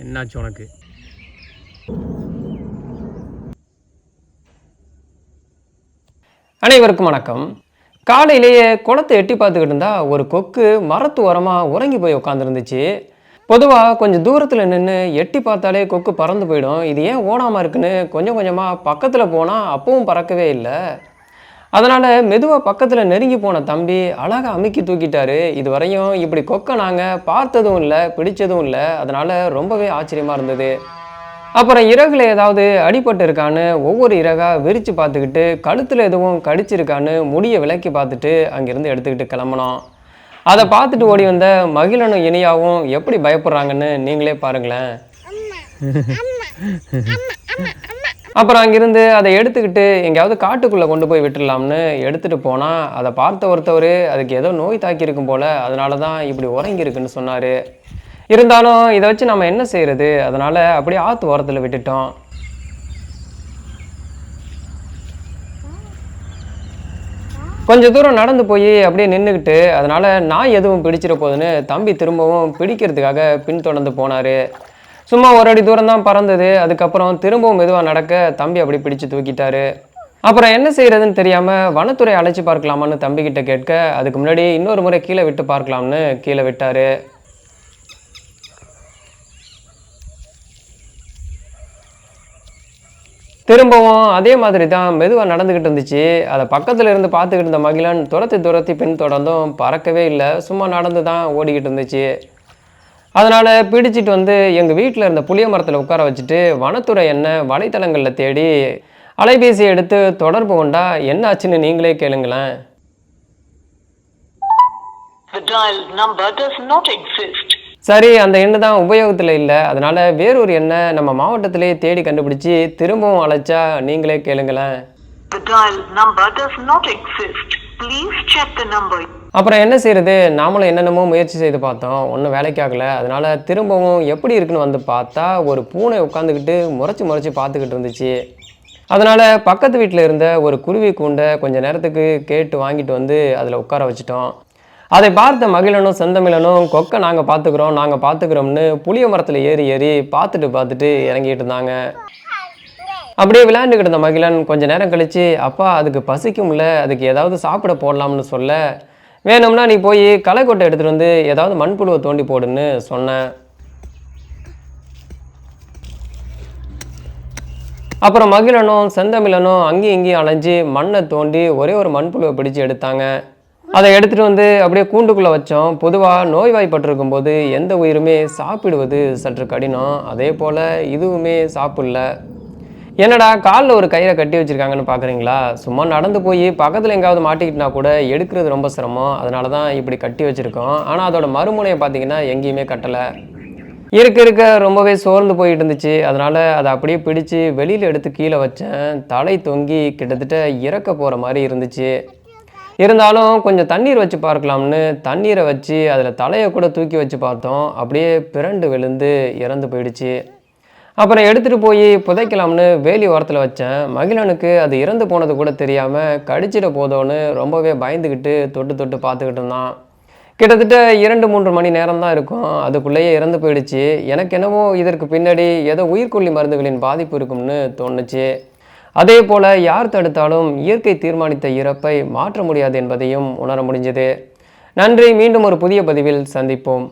என்னாச்சு உனக்கு? அனைவருக்கும் வணக்கம். காலையிலேயே குளத்தை எட்டி பார்த்துக்கிட்டு இருந்தா ஒரு கொக்கு மரத்து ஓரமாக உறங்கி போய் உட்காந்துருந்துச்சு பொதுவாக கொஞ்சம் தூரத்தில் நின்று எட்டி பார்த்தாலே கொக்கு பறந்து போயிடும். இது ஏன் ஓடாமல் இருக்குன்னு கொஞ்சம் கொஞ்சமாக பக்கத்தில் போனால் அப்பவும் பறக்கவே இல்லை. அதனால் மெதுவாக பக்கத்தில் நெருங்கி போன தம்பி அழகாக அமுக்கி தூக்கிட்டாரு. இது வரையும் இப்படி கொக்க நாங்கள் பார்த்ததும் இல்லை பிடிச்சதும் இல்லை. அதனால் ரொம்பவே ஆச்சரியமாக இருந்தது. அப்புறம் இறகுல ஏதாவது அடிபட்டு இருக்கான்னு ஒவ்வொரு இறகாக விரித்து பார்த்துக்கிட்டு கழுத்தில் எதுவும் கடிச்சிருக்கான்னு முடியை விலக்கி பார்த்துட்டு அங்கேருந்து எடுத்துக்கிட்டு கிளம்புனோம் அதை பார்த்துட்டு ஓடி வந்த மகிழனும் இனியாவும் எப்படி பயப்படுறாங்கன்னு நீங்களே பாருங்களேன். அப்புறம் அங்கிருந்து அதை எடுத்துக்கிட்டு எங்கேயாவது காட்டுக்குள்ளே கொண்டு போய் விட்டுடலாம்னு எடுத்துகிட்டு போனால் அதை பார்த்த ஒருத்தவர் அதுக்கு ஏதோ நோய் தாக்கியிருக்கும் போல் அதனால தான் இப்படி உறங்கியிருக்குன்னு சொன்னார். இருந்தாலும் இதை வச்சு நம்ம என்ன செய்கிறது அதனால் அப்படியே ஆற்று ஓரத்தில் விட்டுட்டோம். கொஞ்ச தூரம் நடந்து போய் அப்படியே நின்றுக்கிட்டு அதனால் நான் எதுவும் பிடிச்சிட போகுதுன்னு தம்பி திரும்பவும் பிடிக்கிறதுக்காக பின்தொடர்ந்து போனார். சும்மா ஒரு அடி தூரம் தான் பறந்தது. அதுக்கப்புறம் திரும்பவும் மெதுவாக நடக்க தம்பி அப்படி பிடிச்சு தூக்கிட்டாரு. அப்புறம் என்ன செய்யறதுன்னு தெரியாமல் வனத்துறை அழைச்சி பார்க்கலாமான்னு தம்பிக்கிட்ட கேட்க அதுக்கு முன்னாடி இன்னொரு முறை கீழே விட்டு பார்க்கலாம்னு கீழே விட்டார். திரும்பவும் அதே மாதிரி தான் மெதுவாக நடந்துக்கிட்டு இருந்துச்சு. அதை பக்கத்தில் இருந்து பார்த்துக்கிட்டு இருந்த மகிழன் துரத்தி துரத்தி பின் தொடர்ந்தும் பறக்கவே இல்லை. சும்மா நடந்து தான் ஓடிக்கிட்டு இருந்துச்சு. அதனால் பிடிச்சிட்டு வந்து எங்கள் வீட்டில் இருந்த புளிய மரத்தில் உட்கார வச்சுட்டு வனத்துறை என்ன வலைத்தளங்களில் தேடி அலைபேசி எடுத்து தொடர்பு கொண்டா என்ன ஆச்சுன்னு நீங்களே கேளுங்களேன். சரி அந்த எண்ணு தான் உபயோகத்தில் இல்லை அதனால் வேறொரு எண்ணை நம்ம மாவட்டத்திலே தேடி கண்டுபிடிச்சி திரும்பவும் அழைச்சா நீங்களே கேளுங்களேன் The dialed number does not exist. Please check the number. அப்புறம் என்ன செய்யறது நாமளும் என்னென்னமோ முயற்சி செய்து பார்த்தோம். ஒன்றும் வேலைக்கு ஆகல. அதனால திரும்பவும் எப்படி இருக்குன்னு வந்து பார்த்தா ஒரு பூனை உட்காந்துக்கிட்டு முறைச்சி முறைச்சி பார்த்துக்கிட்டு இருந்துச்சு. அதனால் பக்கத்து வீட்டில் இருந்த ஒரு குருவி கூண்டை கொஞ்சம் நேரத்துக்கு கேட்டு வாங்கிட்டு வந்து அதில் உட்கார வச்சிட்டோம். அதை பார்த்த மகிழனும் செந்தமிழனும் கொக்கை நாங்கள் பார்த்துக்குறோம் நாங்கள் பார்த்துக்குறோம்னு புளிய மரத்தில் ஏறி ஏறி பார்த்துட்டு பார்த்துட்டு இறங்கிட்டு இருந்தாங்க. அப்படியே விளையாண்டுக்கிட்டு இருந்த மகிழன் கொஞ்ச நேரம் கழிச்சு அப்பா அதுக்கு பசிக்கும்ல அதுக்கு ஏதாவது சாப்பிட போடலாம்னு சொல்ல வேணும்னா நீ போய் களைக்கொட்டை எடுத்துகிட்டு வந்து ஏதாவது மண்புழுவை தோண்டி போடுன்னு சொன்னேன் அப்புறம் மகிழனும் செந்தமிழனும் அங்கேயும் இங்கேயும் அலைஞ்சு மண்ணை தோண்டி ஒரே ஒரு மண்புழுவை பிடிச்சி எடுத்தாங்க. அதை எடுத்துகிட்டு வந்து அப்படியே கூண்டுக்குள்ளே வச்சோம். பொதுவாக நோய்வாய்ப்பட்டிருக்கும் போது எந்த உயிருமே சாப்பிடுவது சற்று கடினம். அதே போல் இதுவுமே சாப்பிடல. என்னடா காலில் ஒரு கயிறை கட்டி வச்சுருக்காங்கன்னு பார்க்குறீங்களா சும்மா நடந்து போய் பக்கத்தில் எங்காவது மாட்டிக்கிட்டனா கூட எடுக்கிறது ரொம்ப சிரமம். அதனால தான் இப்படி கட்டி வச்சுருக்கோம். ஆனால் அதோட மறுமுனையை பார்த்தீங்கன்னா எங்கேயுமே கட்டலை. இருக்க இருக்க ரொம்பவே சோர்ந்து போயிட்டு இருந்துச்சு. அதனால் அதை அப்படியே பிடிச்சு வெளியில் எடுத்து கீழே வச்சேன். தலை தொங்கி கிட்டத்தட்ட இறக்க போகிற மாதிரி இருந்துச்சு. இருந்தாலும் கொஞ்சம் தண்ணீர் வச்சு பார்க்கலாம்னு தண்ணீரை வச்சு அதில் தலையை கூட தூக்கி வச்சு பார்த்தோம். அப்படியே பிறண்டு விழுந்து இறந்து போயிடுச்சு. அப்புறம் எடுத்துகிட்டு போய் புதைக்கலாம்னு வேலி ஓரத்தில் வச்சேன். மகிழனுக்கு அது இறந்து போனது கூட தெரியாமல் கடிச்சிட போதோன்னு ரொம்பவே பயந்துக்கிட்டு தொட்டு தொட்டு பார்த்துக்கிட்டு இருந்தான். கிட்டத்தட்ட இரண்டு மூன்று மணி நேரம் தான் இருக்கும். அதுக்குள்ளேயே இறந்து போயிடுச்சு. எனக்கு என்னவோ இதற்கு பின்னாடி ஏதோ உயிர்கொல்லி மருந்துகளின் பாதிப்பு இருக்கும்னு தோணுச்சு. அதே போல் யார் தடுத்தாலும் இயற்கை தீர்மானித்த இறப்பை மாற்ற முடியாது என்பதையும் உணர முடிஞ்சது. நன்றி. மீண்டும் ஒரு புதிய பதிவில் சந்திப்போம்.